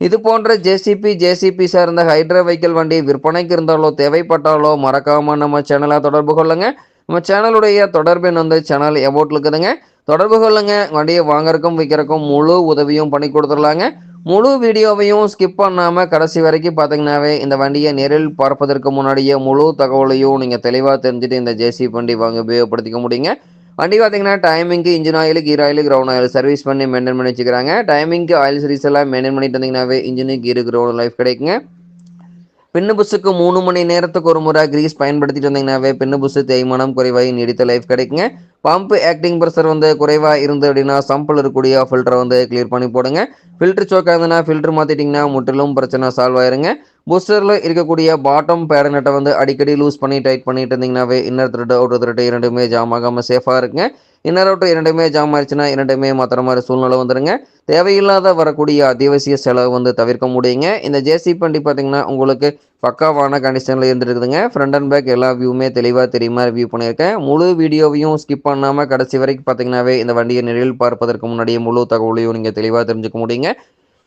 இது போன்ற JCB JCB சார்ந்த ஹைட்ரா வெஹிக்கிள் வண்டி விற்பனைக்கு இருந்தாலோ தேவைப்பட்டாலோ மறக்காம நம்ம சேனலை தொடர்பு கொள்ளுங்க. நம்ம சேனலுடைய தொடர்பு எண் வந்து சேனல் எபோட்டில் இருக்குதுங்க. தொடர்பு கொள்ளுங்க. வண்டியை வாங்கறக்கும் விற்கிறக்கும் முழு உதவியும் பண்ணி கொடுத்துடலாங்க. முழு வீடியோவையும் ஸ்கிப் பண்ணாமல் கடைசி வரைக்கும் பார்த்தீங்கன்னாவே இந்த வண்டியை நேரில் பார்ப்பதற்கு முன்னாடியே முழு தகவலையும் நீங்கள் தெளிவாக தெரிஞ்சுட்டு இந்த ஜேசிபி வண்டி வாங்க உபயோகப்படுத்திக்க முடியுங்க. வண்டி பார்த்தீங்கன்னா டைமிங்க்கு engine oil gear oil ground oil service பண்ணி மெயின்டைன் பண்ணி வச்சுக்கிறாங்க டைமிங்க்கு ஆயில் சர்வீஸ் எல்லாம் மெயின்டைன் பண்ணிட்டு வந்தீங்கன்னாவே இன்ஜினு கீரு கிரவுண்ட் லைஃப் கிடைக்குங்க. பின்னு புஸ்ஸுக்கு மூணு மணி நேரத்துக்கு ஒரு முறை கிரீஸ் பயன்படுத்திட்டு வந்தீங்கன்னாவே பின்னு புஸ்ஸு தேய்மானம் குறைவாகி நீடித்த லைஃப் கிடைக்குங்க. பம்ப் ஆக்டிங் ப்ரெஷர் வந்து குறைவாக இருந்து அப்படின்னா சம்பிள் இருக்கக்கூடிய ஃபில்டரை வந்து கிளியர் பண்ணி போடுங்க. ஃபில்டர் சோக்காக இருந்ததுன்னா ஃபில்டர் மாற்றிட்டிங்கன்னா முற்றிலும் பிரச்சனை சால்வ் ஆயிருங்க. பூஸ்டரில் இருக்கக்கூடிய பாட்டம் பேடனட்டை வந்து அடிக்கடி லூஸ் பண்ணி டைட் பண்ணிட்டு இருந்தீங்கன்னாவே இன்னர் த்ரெட் அவுட்டர் த்ரெட் இரண்டுமே ஜாம் ஆகாமல் சேஃபாக இருக்குங்க. இன்னர் அவுட்டர் இரண்டுமே ஜாம் ஆயிடுச்சுன்னா இரண்டுமே மாத்திர மாதிரி சூழ்நிலை வந்துருங்க. தேவையில்லாத வரக்கூடிய அத்தியாவசிய செலவு வந்து தவிர்க்க முடியுங்க. இந்த ஜேசி வண்டி பார்த்தீங்கன்னா உங்களுக்கு பக்காவான கண்டிஷனில் இருந்துருக்குதுங்க. ஃப்ரண்ட் அண்ட் பேக் எல்லா வியூமே தெளிவாக தெரியுமா ரிவ்யூ பண்ணியிருக்கேன். முழு வீடியோவையும் ஸ்கிப் பண்ணாமல் கடைசி வரைக்கும் பார்த்தீங்கன்னாவே இந்த வண்டியை நேரில் பார்ப்பதற்கு முன்னாடியே முழு தகவலையும் நீங்கள் தெளிவாக தெரிஞ்சுக்க முடியுங்க.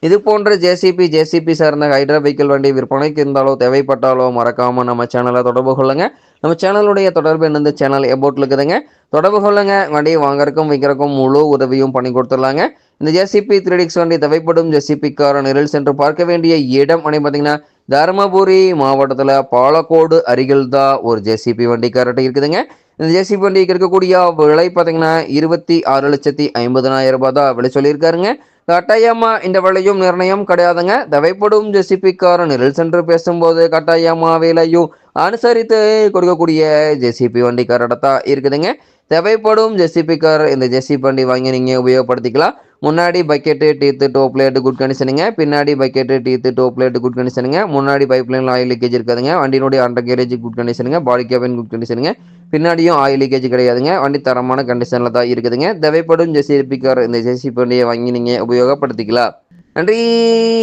இது போன்ற ஜேசிபி ஜேசிபி சார்ந்த ஹைட்ரா வெஹிக்கிள் வண்டி விற்பனைக்கு இருந்தாலோ தேவைப்பட்டாலோ மறக்காமல் நம்ம சேனலை தொடர்பு கொள்ளுங்க. நம்ம சேனலுடைய தொடர்பு என்னது சேனல் எபோட்டில் இருக்குதுங்க. தொடர்பு கொள்ளுங்க. வண்டியை வாங்கறக்கும் விற்கிறக்கும் முழு உதவியும் பண்ணி கொடுத்துடலாங்க. இந்த ஜேசிபி த்ரீடிக்ஸ் வண்டி தேவைப்படும் ஜேசிபிக்கார நேரில் சென்று பார்க்க வேண்டிய இடம் அப்படின்னு பார்த்தீங்கன்னா தருமபுரி மாவட்டத்தில் பாலக்கோடு அருகில் தான் ஒரு ஜேசிபி வண்டி கரெக்டாக இருக்குதுங்க. இந்த ஜேசிபி வண்டிக்கு இருக்கக்கூடிய விலை பார்த்தீங்கன்னா இருபத்தி ஆறு லட்சத்தி ஐம்பதனாயிரம் ரூபாய் தான் விலை சொல்லியிருக்காருங்க. கட்டாயமா இந்த விலையும் நிர்ணயம் கிடையாதுங்க. தேவைப்படும் ஜெசிபிக்கார நிரல் சென்று பேசும்போது கட்டாயமா விலையும் அனுசரித்து கொடுக்கக்கூடிய ஜெசிபி வண்டிக்காரடத்தா இருக்குதுங்க. தேவைப்படும் ஜெசிபி கார் இந்த ஜெசிபி வண்டி வாங்கி நீங்கள் உபயோகப்படுத்திக்கலாம். முன்னாடி bucket teeth top plate good கண்டிஷனுங்க. பின்னாடி bucket teeth top plate good கண்டிஷனுங்க. முன்னாடி பைப் லைன் ஆயில் லீக்கேஜ் இருக்காதுங்க. வண்டியினுடைய அண்டர் கேரேஜ் குட் கண்டிஷனுங்க. பாடி கேபின் குட் கண்டிஷனுங்க. பின்னாடியும் ஆயில் லீக்கேஜ் கிடையாதுங்க. வண்டி தரமான கண்டிஷனில் தான் இருக்குதுங்க. தேவைப்படும் ஜெசிபி கார் இந்த ஜெசிபி வண்டியை வாங்கி நீங்கள் உபயோகப்படுத்திக்கலாம். நன்றி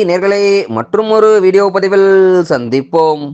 நேர்களே. மற்றும் ஒரு வீடியோ பதிவில் சந்திப்போம்.